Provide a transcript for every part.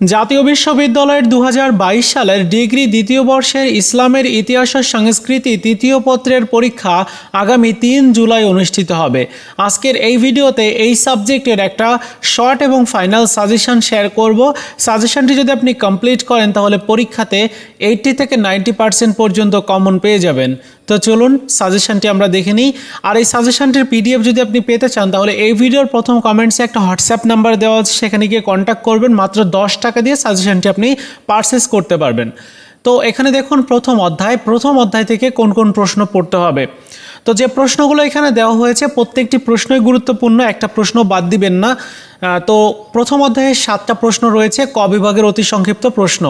জাতীয় বিশ্ববিদ্যালয়ের দু হাজার বাইশ সালের ডিগ্রি দ্বিতীয় বর্ষের ইসলামের ইতিহাস ও সংস্কৃতি তৃতীয় পত্রের পরীক্ষা আগামী তিন জুলাই অনুষ্ঠিত হবে। আজকের এই ভিডিওতে এই সাবজেক্টের একটা শর্ট এবং ফাইনাল সাজেশন শেয়ার করব। সাজেশনটি যদি আপনি কমপ্লিট করেন তাহলে পরীক্ষাতে এইটটি থেকে নাইনটি পার্সেন্ট পর্যন্ত কমন পেয়ে যাবেন। তো চলুন সাজেশনটি আমরা দেখে নিই। আর এই সাজেশনটির পিডিএফ যদি আপনি পেতে চান, তাহলে এই ভিডিওর প্রথম কমেন্টসে একটা হোয়াটসঅ্যাপ নাম্বার দেওয়া আছে, সেখানে গিয়ে কন্ট্যাক্ট করবেন। মাত্র দশ টাকা দিয়ে সাজেশনটি আপনি পারচেস করতে পারবেন। তো এখানে দেখুন প্রথম অধ্যায়। প্রথম অধ্যায় থেকে কোন কোন প্রশ্ন পড়তে হবে? তো যে প্রশ্নগুলো এখানে দেওয়া হয়েছে, প্রত্যেকটি প্রশ্নই গুরুত্বপূর্ণ, একটা প্রশ্ন বাদ দিবেন না। তো প্রথম অধ্যায়ে সাতটা প্রশ্ন রয়েছে, ক বিভাগের অতি সংক্ষিপ্ত প্রশ্ন।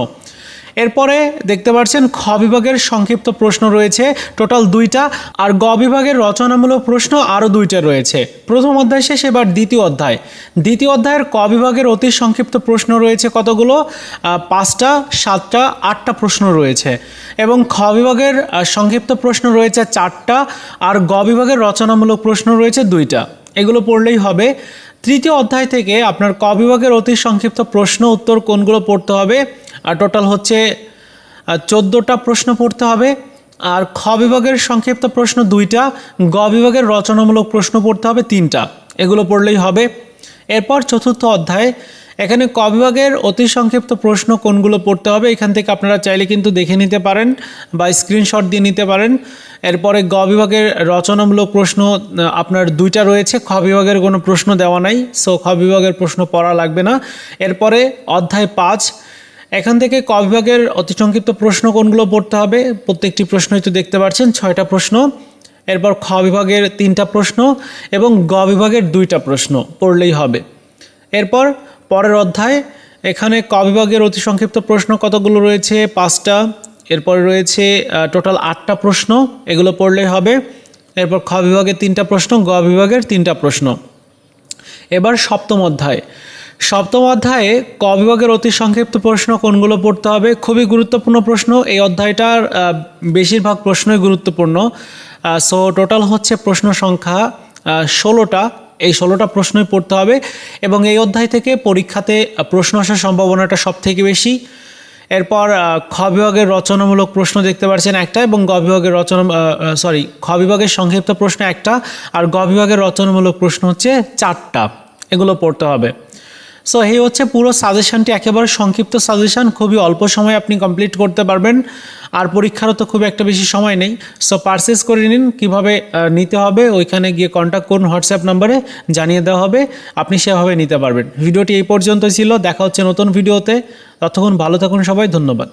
এরপরে দেখতে পাচ্ছেন খ বিভাগের সংক্ষিপ্ত প্রশ্ন রয়েছে। টোটাল দুইটা আর গ বিভাগের রচনামূলক প্রশ্ন আরও দুইটা রয়েছে। প্রথম অধ্যায় শেষ, এবার দ্বিতীয় অধ্যায়। দ্বিতীয় অধ্যায়ের ক বিভাগের অতি সংক্ষিপ্ত প্রশ্ন রয়েছে কতগুলো? পাঁচটা, সাতটা, আটটা প্রশ্ন রয়েছে। এবং খ বিভাগের সংক্ষিপ্ত প্রশ্ন রয়েছে চারটা আর গ বিভাগের রচনামূলক প্রশ্ন রয়েছে দুইটা। এগুলো পড়লেই হবে। তৃতীয় অধ্যায় থেকে আপনার ক বিভাগের অতি সংক্ষিপ্ত প্রশ্ন উত্তর কোনগুলো পড়তে হবে? আর টোটাল হচ্ছে চোদ্দোটা প্রশ্ন পড়তে হবে। আর খ বিভাগের সংক্ষিপ্ত প্রশ্ন দুইটা, গ বিভাগের রচনামূলক প্রশ্ন পড়তে হবে তিনটা। এগুলো পড়লেই হবে। এরপর চতুর্থ অধ্যায়, এখানে ক বিভাগের অতি সংক্ষিপ্ত প্রশ্ন কোনগুলো পড়তে হবে, এখান থেকে আপনারা চাইলে কিন্তু দেখে নিতে পারেন বা স্ক্রিনশট দিয়ে নিতে পারেন। এরপরে গ বিভাগের রচনামূলক প্রশ্ন আপনার দুইটা রয়েছে, খ বিভাগের কোনো প্রশ্ন দেওয়া নাই সো খ বিভাগের প্রশ্ন পড়া লাগবে না। এরপরে অধ্যায় পাঁচ এখান থেকে ক বিভাগের অতি সংক্ষিপ্ত প্রশ্ন কোনগুলো পড়তে হবে? প্রত্যেকটি প্রশ্নই তো দেখতে পাচ্ছেন, ছয়টা প্রশ্ন। এরপর খ বিভাগের তিনটা প্রশ্ন এবং গ বিভাগের দুইটা প্রশ্ন পড়লেই হবে। এরপর পরের অধ্যায়, এখানে ক বিভাগের অতি সংক্ষিপ্ত প্রশ্ন কতগুলো রয়েছে? পাঁচটা। এরপরে রয়েছে টোটাল আটটা প্রশ্ন, এগুলো পড়লেই হবে। এরপর খ বিভাগের তিনটা প্রশ্ন, গ বিভাগের তিনটা প্রশ্ন। এবার সপ্তম অধ্যায়। সপ্তম অধ্যায়ে ক বিভাগের অতি সংক্ষিপ্ত প্রশ্ন কোনগুলো পড়তে হবে? খুবই গুরুত্বপূর্ণ প্রশ্ন। এই অধ্যায়টার বেশিরভাগ প্রশ্নই গুরুত্বপূর্ণ। সো টোটাল হচ্ছে প্রশ্ন সংখ্যা ষোলোটা। এই ষোলোটা প্রশ্নই পড়তে হবে এবং এই অধ্যায় থেকে পরীক্ষাতে প্রশ্ন আসার সম্ভাবনাটা সব থেকে বেশি। এরপর খ বিভাগের রচনামূলক প্রশ্ন দেখতে পাচ্ছেন একটা এবং গ বিভাগের রচনা সরি খ বিভাগের সংক্ষিপ্ত প্রশ্ন একটা আর গ বিভাগের রচনামূলক প্রশ্ন হচ্ছে চারটা। এগুলো পড়তে হবে। সো এই হচ্ছে পুরো সাজেশনটি একেবারে সংক্ষিপ্ত সাজেশন খুবই অল্প সময়ে আপনি কমপ্লিট করতে পারবেন। আর পরীক্ষারও তো খুব একটা বেশি সময় নেই। সো পারচেস করে নিন। কীভাবে নিতে হবে, ওইখানে গিয়ে কন্ট্যাক্ট করুন হোয়াটসঅ্যাপ নাম্বারে জানিয়ে দেওয়া হবে। আপনি সেভাবে নিতে পারবেন। ভিডিওটি এই পর্যন্ত ছিল। দেখা হচ্ছে নতুন ভিডিওতে ততক্ষণ ভালো থাকুন সবাই। ধন্যবাদ।